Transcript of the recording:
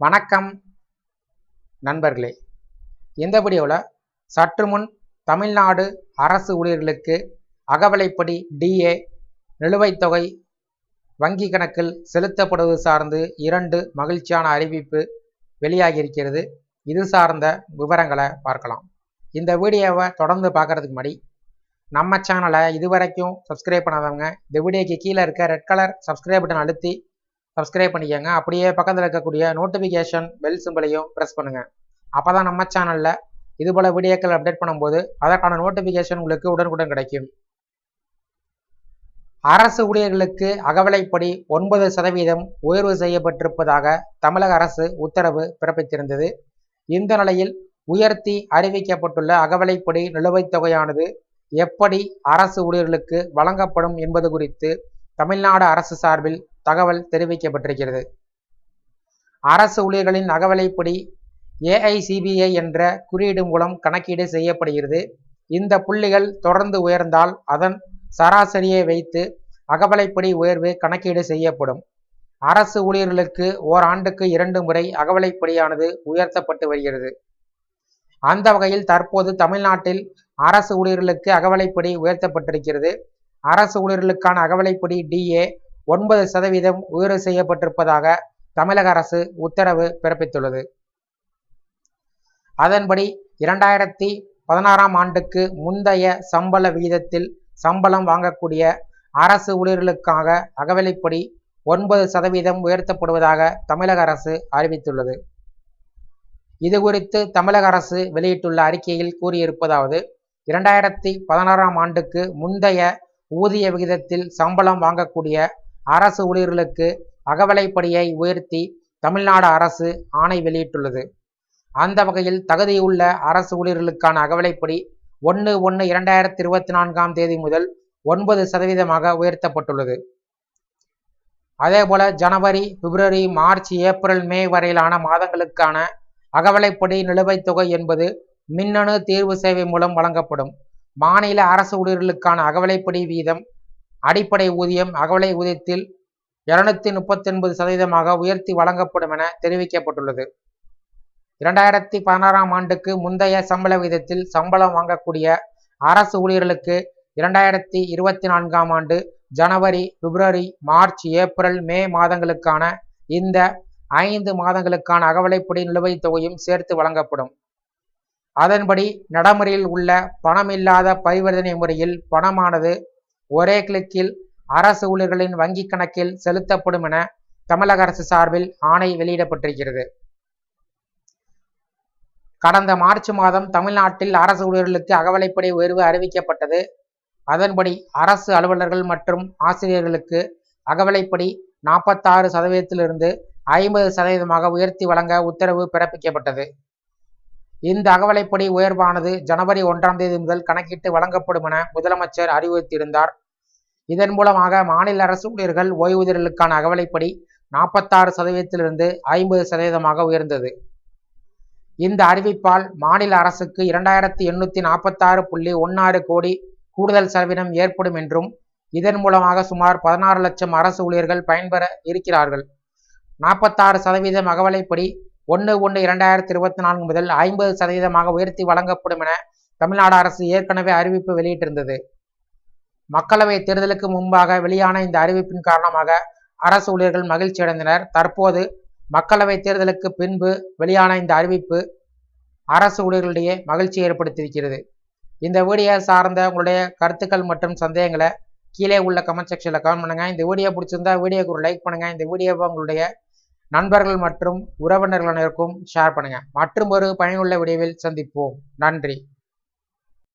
வணக்கம் நண்பர்களே. இந்த வீடியோவில் சற்று முன் தமிழ்நாடு அரசு ஊழியர்களுக்கு அகவலைப்படி டிஏ நிலுவைத் தொகை வங்கி கணக்கில் செலுத்தப்படுவது சார்ந்து இரண்டு மகிழ்ச்சியான அறிவிப்பு வெளியாகியிருக்கிறது. இது சார்ந்த விவரங்களை பார்க்கலாம். இந்த வீடியோவை தொடர்ந்து பார்க்கறதுக்கு முன்னாடி நம்ம சேனலை இதுவரைக்கும் சப்ஸ்கிரைப் பண்ணாதவங்க இந்த வீடியோக்கு கீழே இருக்க ரெட் கலர் சப்ஸ்கிரைப் பட்டன் அழுத்தி சப்ஸ்கிரைப் பண்ணிக்கோங்க. அப்படியே பக்கத்தில் இருக்கக்கூடிய நோட்டிஃபிகேஷன் பெல் சிம்பிளையும் ப்ரெஸ் பண்ணுங்கள் அப்போ தான் நம்ம சேனலில் இது போல் வீடியோக்கள் அப்டேட் பண்ணும்போது அதற்கான நோட்டிஃபிகேஷன் உங்களுக்கு உடனுக்குடன் கிடைக்கும். அரசு ஊழியர்களுக்கு அகவலைப்படி ஒன்பது சதவீதம் உயர்வு செய்யப்பட்டிருப்பதாக தமிழக அரசு உத்தரவு பிறப்பித்திருந்தது. இந்த நிலையில் உயர்த்தி அறிவிக்கப்பட்டுள்ள அகவலைப்படி நிலுவைத் தொகையானது எப்படி அரசு ஊழியர்களுக்கு வழங்கப்படும் என்பது குறித்து தமிழ்நாடு அரசு சார்பில் தகவல் தெரிவிக்கப்பட்டிருக்கிறது. அரசு ஊழியர்களின் அகவலைப்படி ஏஐசிபிஐ என்ற குறியீடு மூலம் கணக்கீடு செய்யப்படுகிறது. இந்த புள்ளிகள் தொடர்ந்து உயர்ந்தால் அதன் சராசரியை வைத்து அகவலைப்படி உயர்வு கணக்கீடு செய்யப்படும். அரசு ஊழியர்களுக்கு ஓராண்டுக்கு இரண்டு முறை அகவலைப்படியானது உயர்த்தப்பட்டு வருகிறது. அந்த வகையில் தற்போது தமிழ்நாட்டில் அரசு ஊழியர்களுக்கு அகவலைப்படி உயர்த்தப்பட்டிருக்கிறது. அரசு ஊழியர்களுக்கான அகவலைப்படி டிஏ ஒன்பது சதவீதம் உயர்வு செய்யப்பட்டிருப்பதாக தமிழக அரசு உத்தரவு பிறப்பித்துள்ளது. அதன்படி இரண்டாயிரத்தி பதினாறாம் ஆண்டுக்கு முந்தைய சம்பள விகிதத்தில் சம்பளம் வாங்கக்கூடிய அரசு ஊழியர்களுக்காக அகவலைப்படி ஒன்பது சதவீதம் உயர்த்தப்படுவதாக தமிழக அரசு அறிவித்துள்ளது. இது குறித்து தமிழக அரசு வெளியிட்டுள்ள அறிக்கையில் கூறியிருப்பதாவது இரண்டாயிரத்தி பதினாறாம் ஆண்டுக்கு முந்தைய ஊதிய விகிதத்தில் சம்பளம் வாங்கக்கூடிய அரசு ஊழியர்களுக்கு அகவலைப்படியை உயர்த்தி தமிழ்நாடு அரசு ஆணை வெளியிட்டுள்ளது. அந்த வகையில் தகுதியுள்ள அரசு ஊழியர்களுக்கான அகவலைப்படி ஒன்று ஒன்று இரண்டாயிரத்தி இருபத்தி நான்காம் தேதி முதல் ஒன்பது சதவீதமாக உயர்த்தப்பட்டுள்ளது. அதேபோல ஜனவரி பிப்ரவரி மார்ச் ஏப்ரல் மே வரையிலான மாதங்களுக்கான அகவலைப்படி நிலுவைத் தொகை என்பது மின்னணு தீர்வு சேவை மூலம் வழங்கப்படும். மாநில அரசு ஊழியர்களுக்கான அகவலைப்படி வீதம் அடிப்படை ஊதியம் அகவலை ஊதியத்தில் இருநூத்தி முப்பத்தி ஒன்பது சதவீதமாக உயர்த்தி வழங்கப்படும் என தெரிவிக்கப்பட்டுள்ளது. இரண்டாயிரத்தி பதினாறாம் ஆண்டுக்கு முந்தைய சம்பள விகிதத்தில் சம்பளம் வாங்கக்கூடிய அரசு ஊழியர்களுக்கு இரண்டாயிரத்தி இருபத்தி நான்காம் ஆண்டு ஜனவரி பிப்ரவரி மார்ச் ஏப்ரல் மே மாதங்களுக்கான இந்த ஐந்து மாதங்களுக்கான அகவலைப்படி நிலுவைத் தொகையும் சேர்த்து வழங்கப்படும். அதன்படி நடைமுறையில் உள்ள பணமில்லாத பரிவர்த்தனை முறையில் பணமானது ஒரே கிளிக்கில் அரசு ஊழியர்களின் வங்கிக் கணக்கில் செலுத்தப்படும் என தமிழக அரசு சார்பில் ஆணை வெளியிடப்பட்டிருக்கிறது. கடந்த மார்ச் மாதம் தமிழ்நாட்டில் அரசு ஊழியர்களுக்கு அகவலைப்படி உயர்வு அறிவிக்கப்பட்டது. அதன்படி அரசு அலுவலர்கள் மற்றும் ஆசிரியர்களுக்கு அகவலைப்படி நாற்பத்தாறு சதவீதத்திலிருந்து ஐம்பது சதவீதமாக உயர்த்தி வழங்க உத்தரவு பிறப்பிக்கப்பட்டது. இந்த அகவலைப்படி உயர்வானது ஜனவரி ஒன்றாம் தேதி முதல் கணக்கிட்டு வழங்கப்படும் என முதலமைச்சர் அறிவுறுத்தியிருந்தார். இதன் மூலமாக மாநில அரசு ஊழியர்கள் ஓய்வூதியர்களுக்கான அகவலைப்படி நாற்பத்தாறு சதவீதத்திலிருந்து ஐம்பது சதவீதமாக உயர்ந்தது. இந்த அறிவிப்பால் மாநில அரசுக்கு இரண்டாயிரத்தி எண்ணூற்றி நாற்பத்தாறு புள்ளி ஒன்னாறு கோடி கூடுதல் செலவினம் ஏற்படும் என்றும் இதன் மூலமாக சுமார் பதினாறு லட்சம் அரசு ஊழியர்கள் பயன்பெற இருக்கிறார்கள். நாற்பத்தாறு சதவீதம் அகவலைப்படி ஒன்று ஒன்று இரண்டாயிரத்தி இருபத்தி நான்கு முதல் ஐம்பது சதவீதமாக உயர்த்தி வழங்கப்படும் என தமிழ்நாடு அரசு ஏற்கனவே அறிவிப்பு வெளியிட்டிருந்தது. மக்களவை தேர்தலுக்கு முன்பாக வெளியான இந்த அறிவிப்பின் காரணமாக அரசு ஊழியர்கள் மகிழ்ச்சி அடைந்தனர். தற்போது மக்களவை தேர்தலுக்கு பின்பு வெளியான இந்த அறிவிப்பு அரசு ஊழியர்களிடையே மகிழ்ச்சி ஏற்படுத்தியிருக்கிறது. இந்த வீடியோ சார்ந்த உங்களுடைய கருத்துக்கள் மற்றும் சந்தேகங்களை கீழே உள்ள கமெண்ட் செக்ஷனில் கமெண்ட் பண்ணுங்க. இந்த வீடியோ பிடிச்சிருந்தா வீடியோக்கு ஒரு லைக் பண்ணுங்க. இந்த வீடியோவை உங்களுடைய நண்பர்கள் மற்றும் உறவினர்கள் அனைவருக்கும் ஷேர் பண்ணுங்க. மற்றும் ஒரு பயனுள்ள வீடியோவில் சந்திப்போம். நன்றி.